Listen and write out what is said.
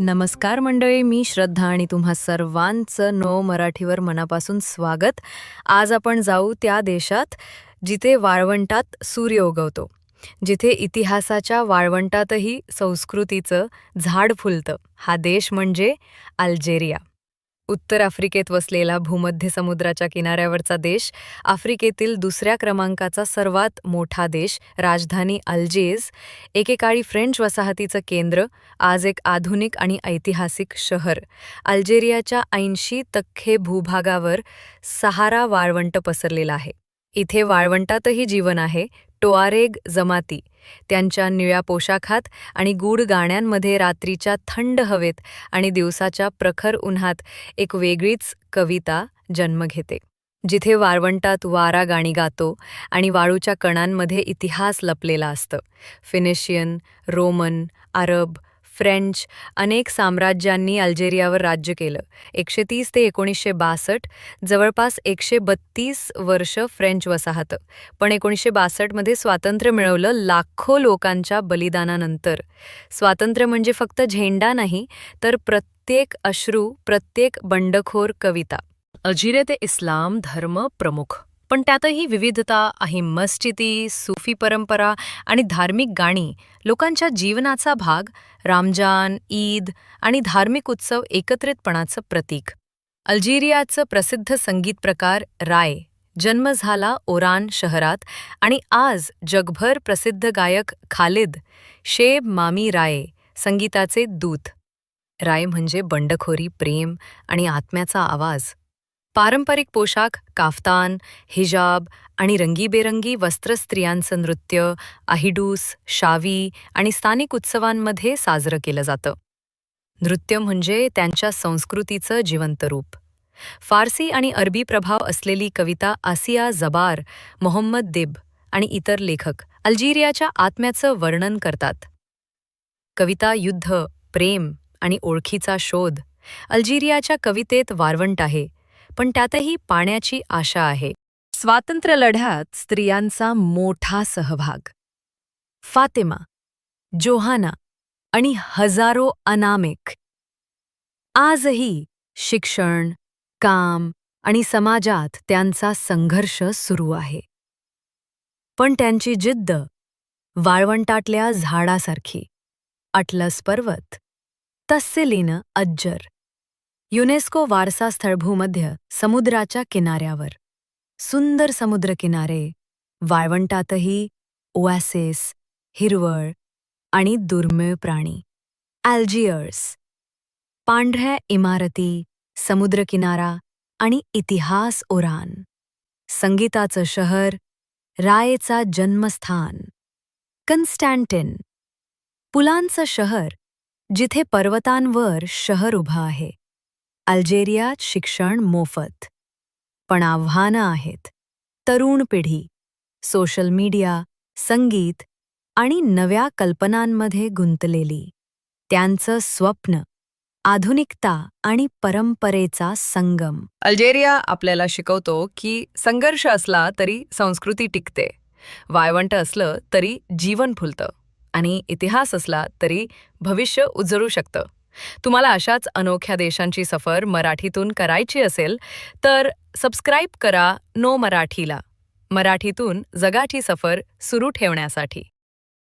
नमस्कार मंडळी मी श्रद्धा आणि तुम्हा सर्वांचं नो मराठीवर मनापासून स्वागत. आज आपण जाऊ त्या देशात जिथे वाळवंटात सूर्य उगवतो. जिथे इतिहासाच्या वाळवंटातही संस्कृतीचं झाड फुलतं. हा देश म्हणजे अल्जेरिया. उत्तर आफ्रिकेत वसलेला भूमध्य समुद्राच्या किनाऱ्यावरचा देश आफ्रिकेतील दुसऱ्या क्रमांकाचा सर्वात मोठा देश राजधानी अल्जेज एकेकाळी फ्रेंच वसाहतीचं केंद्र आज एक आधुनिक आणि ऐतिहासिक शहर. अल्जेरियाच्या ऐंशी तख्खे भूभागावर सहारा वाळवंट पसरलेला आहे. इथे वाळवंटातही जीवन आहे टोआरेग जमाती त्यांच्या निळ्या पोशाखात आणि गूढ गाण्यांमध्ये रात्रीच्या थंड हवेत आणि दिवसाच्या प्रखर उन्हात एक वेगळीच कविता जन्म घेते. जिथे वाळवंटात वारा गाणी गातो आणि वाळूच्या कणांमध्ये इतिहास लपलेला असतं. फिनिशियन रोमन अरब फ्रेंच अनेक साम्राज्यांनी अल्जेरियावर राज्य केलं. एकशे तीस ते एकोणीसशे बासष्ट जवळपास एकशे बत्तीस वर्ष फ्रेंच वसाहत. पण एकोणीसशे बासष्टमध्ये स्वातंत्र्य मिळवलं लाखो लोकांच्या बलिदानानंतर. स्वातंत्र्य म्हणजे फक्त झेंडा नाही तर प्रत्येक अश्रू प्रत्येक बंडखोर कविता. अजिरे ते इस्लाम धर्म प्रमुख. पण त्यातही विविधता आहे. मस्जिदी सुफी परंपरा आणि धार्मिक गाणी लोकांच्या जीवनाचा भाग रामजान ईद आणि धार्मिक उत्सव एकत्रितपणाचं प्रतीक. अल्जेरियाचं प्रसिद्ध संगीत प्रकार राय जन्म झाला ओरान शहरात आणि आज जगभर प्रसिद्ध गायक खालिद शेब मामी राय संगीताचे दूत. राय म्हणजे बंडखोरी प्रेम आणि आत्म्याचा आवाज. पारंपरिक पोशाख काफ्तान हिजाब आणि रंगीबेरंगी वस्त्र स्त्रियांचं नृत्य आहिडूस शावी आणि स्थानिक उत्सवांमध्ये साजरं केलं जातं. नृत्य म्हणजे त्यांच्या संस्कृतीचं जिवंत रूप. फारसी आणि अरबी प्रभाव असलेली कविता आसिया जबार मोहम्मद दिब आणि इतर लेखक अल्जेरियाच्या आत्म्याचं वर्णन करतात. कविता युद्ध प्रेम आणि ओळखीचा शोध अल्जेरियाच्या कवितेत वारवंट आहे. पण त्यातही पाण्याची आशा आहे. स्वातंत्र्य लढ्यात स्त्रियांचा मोठा सहभाग. फातिमा जोहाना आणि हजारो अनामिक. आजही शिक्षण काम आणि समाजात त्यांचा संघर्ष सुरू आहे. पण त्यांची जिद्द वाळवंटातल्या झाडासारखी. अटलस पर्वत तस्सेलीन अज्जर. युनेस्को वारसा स्थळभूमध्य समुद्राच्या किनाऱ्यावर. सुंदर समुद्रकिनारे वाळवंटातही ओॲसेस हिरवळ आणि दुर्मिळ प्राणी. अल्जियर्स पांढऱ्या इमारती समुद्रकिनारा आणि इतिहास ओरान. संगीताचं शहर रायेचा जन्मस्थान. कन्स्टँटिन पुलांचं शहर जिथे पर्वतांवर शहर उभं आहे. अल्जेरियात शिक्षण मोफत. पण आव्हानं आहेत. तरुण पिढी सोशल मीडिया संगीत आणि नव्या कल्पनांमध्ये गुंतलेली. त्यांचं स्वप्न आधुनिकता आणि परंपरेचा संगम. अल्जेरिया आपल्याला शिकवतो की संघर्ष असला तरी संस्कृती टिकते. वाळवंट असलं तरी जीवन फुलतं आणि इतिहास असला तरी भविष्य उजळू शकतं. तुम्हाला अशाच अनोख्या देशांची सफर मराठीतून करायची असेल तर सबस्क्राईब करा नो मराठीला. मराठीतून जगाची सफर सुरू ठेवण्यासाठी.